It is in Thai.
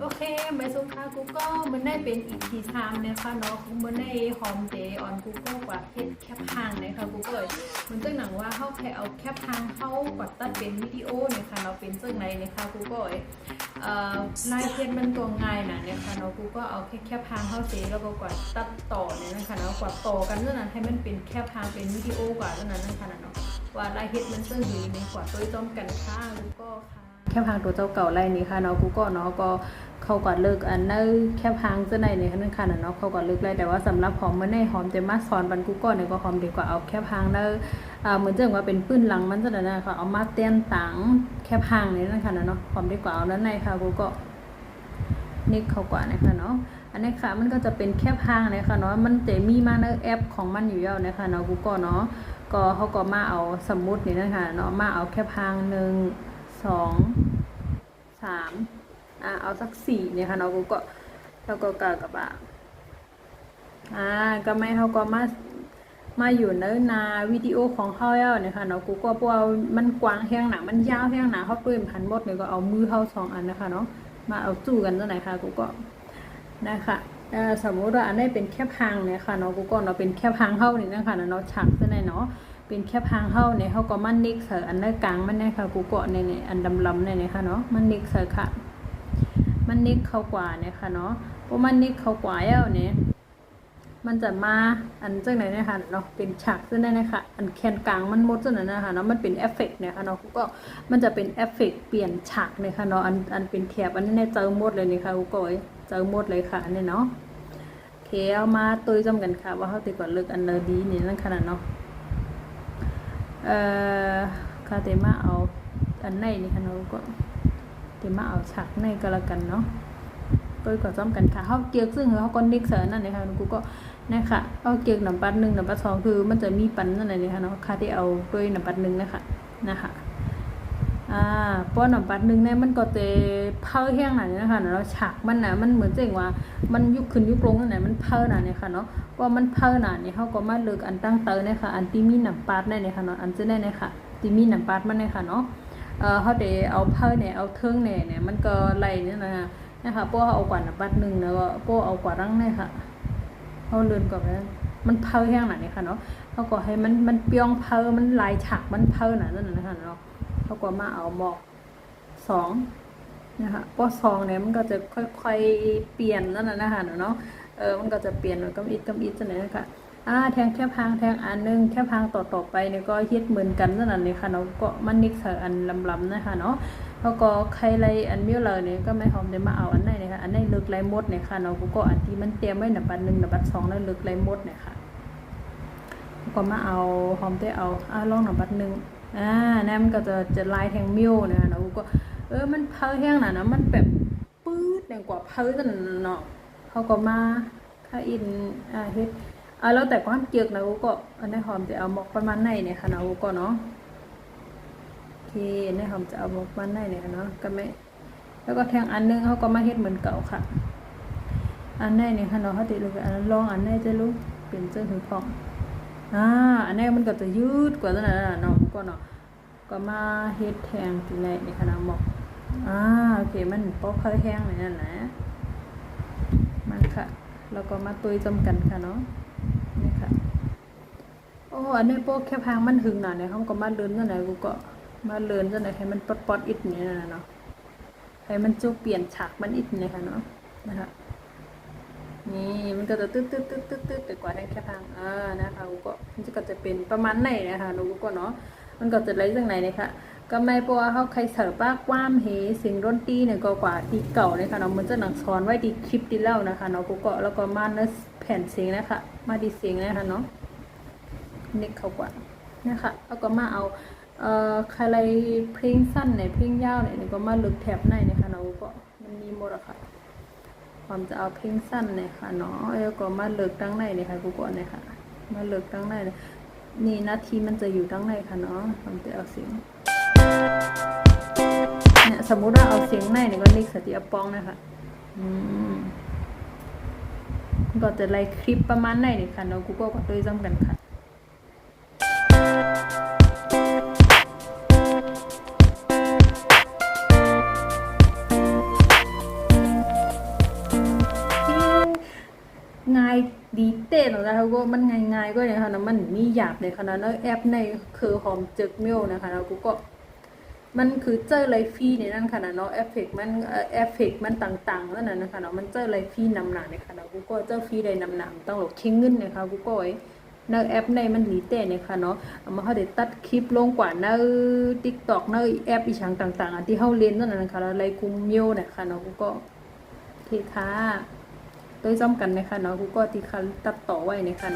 โอเคไม่สงค่ะกูก็มันได้เป็นอีกทีทามนะคะเนาะมันได้หอมเจออนกูก็กว่าเพชรแคปหางนะคะกูก็เลมันตึ้งหนังว่าเขาแค่เอาแคปหางเข้ากว่าตัดเป็นวิดีโอเนี่ยค่ะเราเป็นซึ่งในนะคะกูก็ลยเอ่อลายเพชรมันตัวง่ายนะเนี่ยค่ะเนาะกูก็เอาแค่แคปหางเข้าเจแล้วก็กว่าตัดต่อเนี่ยนะคะเนาะกว่าต่อกันเท่านั้นให้มันเป็นแคปหางเป็นวิดีโอกว่าเท่านั้นนะคะเนาะว่าลายเพชรมันซึ่งดีในกว่าตัวต้มกันค่ะกูก็ค่ะ แค่พังตัวเจ้าเก่าไรนี่ค่ะเนาะกูก็เนาะก็เขาก่อนเลิกอันนั้นแค่พังจะในในนั่นค่ะเนาะเขาก่อนเลิกไรแต่ว่าสำหรับหอมมันในหอมแต่มาสอนบันกูก็เนี่ยก็หอมดีกว่าเอาแค่พังเนอะอ่าเหมือนจะว่าเป็นปื้นหลังมันจะนั่นนะคะเอามาเตียนตังแค่พังนี่นั่นค่ะเนาะหอมดีกว่าเอาแล้วในค่ะกูก็นี่เขากว่านะคะเนาะอันนี้ค่ะมันก็จะเป็นแค่พังนะคะเนาะมันจะมีมาในแอปของมันอยู่แล้วนะคะเนาะกูก็เนาะก็เขาก็มาเอาสมุดนี่นะคะเนาะมาเอาแค่พังหนึ่ง สองสามอ่าเอาสักสี่เนี่ยค่ะเนาะกูก็แล้วก็กากระบะอ่าก็ไม่เขาก็มามาอยู่ในนาวิดีโอของเขาแล้วเนี่ยค่ะเนาะกูก็เพราะว่ามันกว้างแห้งหนามันยาวแห้งหนาเขาเปลี่ยนพันหมดเนี่ยก็เอามือเข้าสองอันนะคะเนาะมาเอาจู้กันตัวไหนค่ะกูก็นะคะสมมุติว่าอันนี้เป็นแค่พังเนี่ยค่ะเนาะกูก็เนาะเป็นแค่พังเข้านี่นะคะเนาะฉากตัวไหนเนาะ เป็นแค่พางเข้าเนี่ยเขาก็มันนิกเสออันเนอร์กลางมันเนี่ยค่ะกูเกาะในในอันดำลำเนี่ยนะคะเนาะมันนิกเสอค่ะ มันนิกเขากว่าเนี่ยค่ะเนาะเพราะมันนิกเขากว่าแล้วเนี่ยมันจะมาอันจังไหนเนี่ยค่ะเนาะเป็นฉากซึ่งได้นะคะอันแคนกลางมันมดซึ่งนั้นนะคะเนาะมันเป็นเอฟเฟกต์เนี่ยค่ะเนาะกูก็มันจะเป็นเอฟเฟกต์เปลี่ยนฉากเนี่ยค่ะเนาะอันอันเป็นแถบอันนี้เนี่ยเจอมดเลยนี่ค่ะกูก็เจอมดเลยค่ะอันนี้เนาะโอเคเอามาตุยจำกันค่ะ ว่าเขาติดกว่าเลิกอันเนอร์ดีนี่นั่นขนาดเนาะ คาเตมาเอาอันในนี่ค่ะเนาะก็เตมาเอาฉากในก็แล้วกันเนาะตัวก็จำกันค่ะเขาเกียกซึ่งเขาก็นิกเสร์นั่นเลยค่ะกูก็นี่ค่ะเอาเกียกหนังปัดหนึ่งหนังปัดสองคือมันจะมีปันนั่นเลยค่ะเนาะคาที่เอาด้วยหนังปัดหนึ่งนะคะนะคะ อ่าป้อนหนังปัดหนึ่งเนี่ยมันก็เตเพ้อแห้งหน่อยนะคะเนาะฉากมันน่ะมันเหมือนเจ๋งว่ามันยุคขึ้นยุคลงนั่นแหละมันเพ้อหน่อยเนี่ยค่ะเนาะว่ามันเพิ่นอะนี่เขาก็มาเลือกอันตั้งเตอเนี่ยค่ะอันที่มีหนังปาดได้เนี่ยค่ะเนาะอันจะได้เนี่ยค่ะที่มีหนังปาดมันเนี่ยค่ะเนาะเอ่อเขาเดเอาเพิ่นเนี่ยเอาเทิงเนี่ยเนี่ยมันก็ไล่เนี่ยนะนะคะพวกเอากว่าหนังปาดหนึ่งแล้วก็พวกเอากว่ารังเนี่ยค่ะเขาเลือนก่อนนะมันเพิ่แห้งหน่อยเนี่ยค่ะเนาะเขาก็ให้มันมันเปียงเพิ่มันลายฉากมันเพิ่น่ะนั่นนะคะเนาะ เขาก็มาเอาหมอกสองนะคะพวกซองเนี่ยมันก็จะค่อยๆเปลี่ยนนั่นนะนะคะเนาะเออมันก็จะเปลี่ยนกำอิดกำอิดจังไหนนะคะอ่าแทงแค่พางแทงอันหนึงแค่พางต่อต่อไปเนี่ยก็เฮ็ดเหมือนกันนั่นน่ะเลยค่ะเนาะก็มันนิกเสออันลำๆนะคะเนาะแล้วก็ใครไรอันมิวเลยเนี่ยก็ไม่หอมได้มาเอาอันไหนนะคะอันไหนเลึกไรมดเนี่ยค่ะเนาะก็อันที่มันเตรียมไว้หนับบัดหนึ่งหนับบัดสองแล้วเลึกไรมดเนี่ยค่ะก็มาเอาหอมได้เอาอ่าลองหนับบัดหนึ่ง อ่าแน่มันก็จะจะลายแทงมิวนะคะเนาะก็เออมันเพ้อแห้งน่ะนะมันแบบปื๊ดแรงกว่าเพ้อจังเนาะเขาก็มาถ้าอินอ่าเฮ็ดอ่าแล้วแต่ความเกียกนะกูก็อันนี้หอมจะเอาหมกประมาณไหนเนี่ยค่ะนะกูก็เนาะโอเคอันนี้หอมจะเอาหมกประมาณไหนเนี่ยเนาะก็ไม่แล้วก็แทงอันนึงเขาก็มาเฮ็ดเหมือนเก่าค่ะ อันไหนเนี่ยค่ะเนาะเขาติดเลยอันนั้นลองอันไหนจะรู้เป็นเจ้าถึงพอง อ่าอันนี้มันก็จะยืดกว่านั้นนะเนาะกูก็เนาะก็มาเฮ็ดแทงตรงไหนเนี่ยค่ะนะหมกอ่าโอเคมันพอค่อยแห้งเลยนั่นนะมันค่ะ แล้วก็มาตุยจำกันค่ะเนาะนี่ค่ะโอ้อันนี้พวกแค่พางมันหึงหน่อยเนี่ยเขาก็มาเลินจังไหนกูก็มาเลินจังไหนให้มันปอดปอดอิดนี่นะเนาะให้มันจูเปลี่ยนฉากมันอิดเนี่ยค่ะเนาะนะคะ นี่มันก็จะตึ๊ดตึ๊ดตึ๊ดตึ๊ดตึ๊ดไปกว่าแค่พางอ่านะคะกูก็มันก็จะเป็นประมาณไหนนะคะหนูก็เนาะมันก็จะไล่จังไหนนี่ยค่ะก็ไม่เพราะว่าเขาใครเสิร์ฟว่าความเฮสียงดนตีเนี่ยก็กว่าที่เก่าเลยค่ะเนาะมันจะหนังสอนไว้ที่คลิปที่แล้วนะคะเนาะกูก็แล้วก็มาเนื้อแผ่นเสียงนะคะมาดีเสียงนะคะเนาะน็กเขากว่านะคะแล้วก็มาเอาเอ่อใครเพลงสั้นเนี่ยเพลงยาวเนี่ยก็มาลึกแถบในนะคะเนาะกูก็มันมีหมดอะค่ะ ความจะเอาเพลงสั้นเนี่ยค่ะเนาะแล้วก็มาเลิกตั้งในเนี่ยค่ะกูก็เนี่ยค่ะ มาเลิกตั้งในเนี่ยนี่นาทีมันจะอยู่ตั้งในค่ะเนาะความจะเอาเสียงเนี่ยสมมุติว่าเอาเสียงในเนี่ยก็นิกสติอปองนะคะอืมก็จะไล่คลิปประมาณไหนนี่ยค่ะเนาะกูก็ก็ด้วยจำกันค่ะ ง่ายดีเต้นแล้วนะคะก็มันง่ายๆก็เนี่ยค่ะนะมันมีหยาบในขนาดนั้นแอปในคือหอมจึกเมียวนะคะแล้วกูก็มันคือเจอไรฟรีในนั้นค่ะนะเนาะเอฟเฟกมันเอ่อเฟเฟกมันต่างๆแล้วนั่นนะคะเนาะมันเจอไรฟรีนำหนาในค่ะนาะกูก็เจอฟรีใดนำหนาต้องหลบเชิงเงินนะคะกูก็ไว้ในแอปในมันหลีเต้เนี่ยค่ะเนาะเอามาเขาเดี๋ยวตัดคลิปลงกว่าในทิกตอกในแอปอีช่างต่างๆที่เขาเล่นนั่นนะนะคะแล้วไรกุมเมียวเนี่ยค่ะเนาะกูก็โอเคค่ะ ได้ซ้ำกันนะคะเนาะกูก็ที่คันตัดต่อไว้นะคะเนาะ